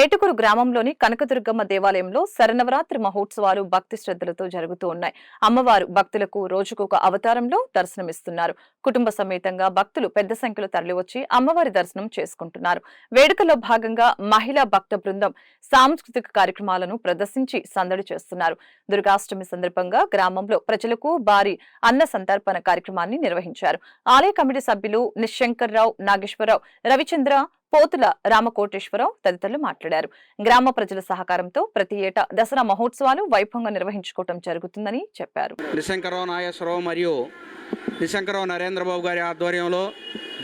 ఏటుకూరు గ్రామంలోని కనకదుర్గమ్మ దేవాలయంలో శరనవరాత్రి మహోత్సవాలు భక్తి శ్రద్ధలతో జరుగుతూ ఉన్నాయి. అమ్మవారు భక్తులకు రోజుకొక అవతారంలో దర్శనమిస్తున్నారు. కుటుంబ సమేతంగా భక్తులు పెద్ద సంఖ్యలో తరలివచ్చి అమ్మవారి దర్శనం చేసుకుంటున్నారు. వేడుకలో భాగంగా మహిళా భక్త బృందం సాంస్కృతిక కార్యక్రమాలను ప్రదర్శించి సందడి చేస్తున్నారు. దుర్గాష్టమి సందర్భంగా గ్రామంలో ప్రజలకు భారీ అన్న సంతర్పణ కార్యక్రమాన్ని నిర్వహించారు. ఆలయ కమిటీ సభ్యులు నిశంకర్రావు నాగేశ్వరరావు రవిచంద్ర పోతుల రామకోటేశ్వరరావు తదితరులు మాట్లాడారు. గ్రామ ప్రజల సహకారంతో ప్రతి ఏటా దసరా మహోత్సవాలు వైభవంగా నిర్వహించుకోవడం జరుగుతుందని చెప్పారు. నిశంకరావు నాగేశ్వరరావు మరియు నిశంకరావు నరేంద్రబాబు గారి ఆధ్వర్యంలో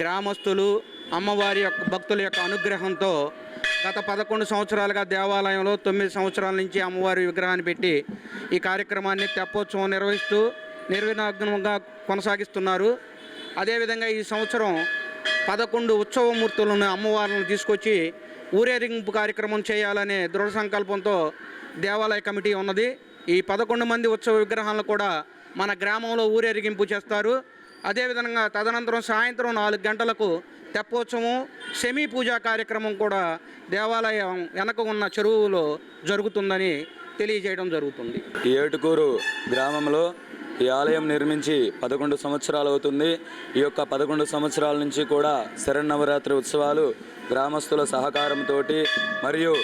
గ్రామస్తులు అమ్మవారి యొక్క భక్తుల యొక్క అనుగ్రహంతో గత పదకొండు సంవత్సరాలుగా దేవాలయంలో తొమ్మిది సంవత్సరాల నుంచి అమ్మవారి విగ్రహాన్ని పెట్టి ఈ కార్యక్రమాన్ని తెప్పోత్సవం నిర్వహిస్తూ నిర్విఘ్నంగా కొనసాగిస్తున్నారు. అదేవిధంగా ఈ సంవత్సరం పదకొండు ఉత్సవమూర్తులను అమ్మవార్లను తీసుకొచ్చి ఊరేగింపు కార్యక్రమం చేయాలనే దృఢ సంకల్పంతో దేవాలయ కమిటీ ఉన్నది. ఈ పదకొండు మంది ఉత్సవ విగ్రహాలను కూడా మన గ్రామంలో ఊరేగింపు చేస్తారు. అదేవిధంగా తదనంతరం సాయంత్రం నాలుగు గంటలకు తెప్పోత్సవం సెమీ పూజా కార్యక్రమం కూడా దేవాలయం వెనక ఉన్న చెరువులో జరుగుతుందని తెలియజేయడం జరుగుతుంది. ఏటుకూరు గ్రామంలో ఈ ఆలయం నిర్మించి పదకొండు సంవత్సరాలు అవుతుంది. ఈ యొక్క పదకొండు సంవత్సరాల నుంచి కూడా శరన్నవరాత్రి ఉత్సవాలు గ్రామస్తుల సహకారంతో మరియు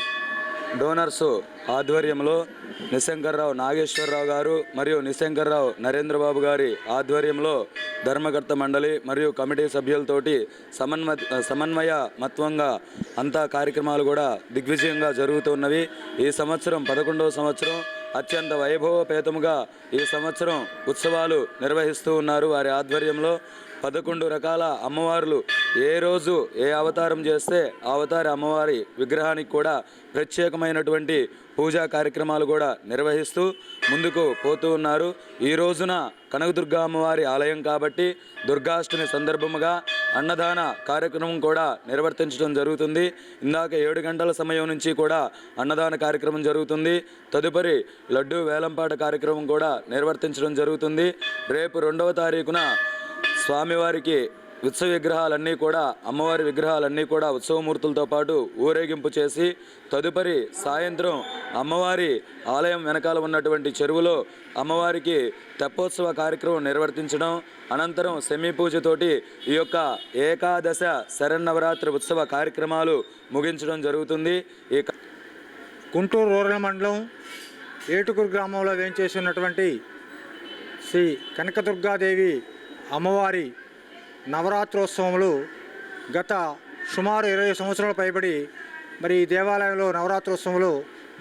డోనర్స్ ఆధ్వర్యంలో నిశంకర్రావు నాగేశ్వరరావు గారు మరియు నిశంకర్రావు నరేంద్రబాబు గారి ఆధ్వర్యంలో ధర్మకర్త మండలి మరియు కమిటీ సభ్యులతోటి సమన్వ సమన్వయ మత్వంగా అంతా కార్యక్రమాలు కూడా దిగ్విజయంగా జరుగుతున్నవి ఈ సంవత్సరం పదకొండవ సంవత్సరం. అత్యంత వైభవపేతముగా ఈ సంవత్సరం ఉత్సవాలు నిర్వహిస్తూ ఉన్నారు వారి ఆధ్వర్యంలో. పదకొండు రకాల అమ్మవార్లు ఏ రోజు ఏ అవతారం చేస్తే అవతార అమ్మవారి విగ్రహానికి కూడా ప్రత్యేకమైనటువంటి పూజా కార్యక్రమాలు కూడా నిర్వహిస్తూ ముందుకు పోతూ ఉన్నారు. ఈ రోజున కనకదుర్గా అమ్మవారి ఆలయం కాబట్టి దుర్గాష్టమి సందర్భముగా అన్నదాన కార్యక్రమం కూడా నిర్వర్తించడం జరుగుతుంది. ఇందాక ఏడు గంటల సమయం నుంచి కూడా అన్నదాన కార్యక్రమం జరుగుతుంది. తదుపరి లడ్డూ వేలంపాట కార్యక్రమం కూడా నిర్వర్తించడం జరుగుతుంది. రేపు రెండవ తారీఖున స్వామివారికి ఉత్సవ విగ్రహాలన్నీ కూడా అమ్మవారి విగ్రహాలన్నీ కూడా ఉత్సవమూర్తులతో పాటు ఊరేగింపు చేసి తదుపరి సాయంత్రం అమ్మవారి ఆలయం వెనకాల ఉన్నటువంటి చెరువులో అమ్మవారికి తెప్పోత్సవ కార్యక్రమం నిర్వర్తించడం అనంతరం సెమీ పూజతోటి ఈ యొక్క ఏకాదశ శరన్నవరాత్రి ఉత్సవ కార్యక్రమాలు ముగించడం జరుగుతుంది. ఈ గుంటూరు రూరల్ మండలం ఏటుకూరు గ్రామంలో వేంచేసి ఉన్నటువంటి శ్రీ కనకదుర్గాదేవి అమ్మవారి నవరాత్రోత్సవములు గత సుమారు ఇరవై సంవత్సరాల పైబడి మరి ఈ దేవాలయంలో నవరాత్రోత్సవములు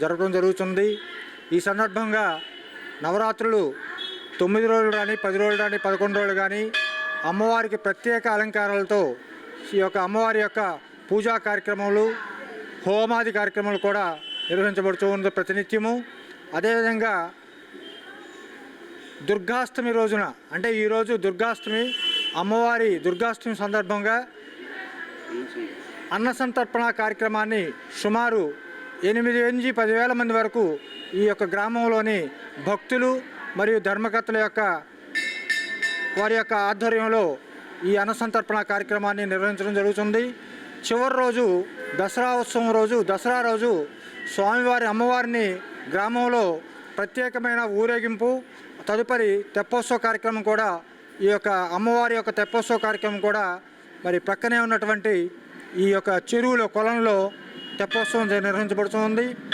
జరగడం జరుగుతుంది. ఈ సందర్భంగా నవరాత్రులు తొమ్మిది రోజులు కానీ పది రోజులు కానీ పదకొండు రోజులు కానీ అమ్మవారికి ప్రత్యేక అలంకారాలతో ఈ యొక్క అమ్మవారి యొక్క పూజా కార్యక్రమాలు హోమాది కార్యక్రమాలు కూడా నిర్వహించబడుతూ ఉంది ప్రతినిత్యము. అదేవిధంగా దుర్గాష్టమి రోజున అంటే ఈరోజు దుర్గాష్టమి అమ్మవారి దుర్గాష్టమి సందర్భంగా అన్న సంతర్పణ కార్యక్రమాన్ని సుమారు ఎనిమిది నుంచి పదివేల మంది వరకు ఈ యొక్క గ్రామంలోని భక్తులు మరియు ధర్మకర్తల యొక్క వారి యొక్క ఆధ్వర్యంలో ఈ అన్నసంతర్పణ కార్యక్రమాన్ని నిర్వహించడం జరుగుతుంది. చివరి రోజు దసరా ఉత్సవం రోజు దసరా రోజు స్వామివారి అమ్మవారిని గ్రామంలో ప్రత్యేకమైన ఊరేగింపు తదుపరి తెప్పోత్సవ కార్యక్రమం కూడా ఈ యొక్క అమ్మవారి యొక్క తెప్పోత్సవ కార్యక్రమం కూడా మరి ప్రక్కనే ఉన్నటువంటి ఈ యొక్క చెరువులో కొలంలో తెప్పోత్సవం నిర్వహించబడుతుంది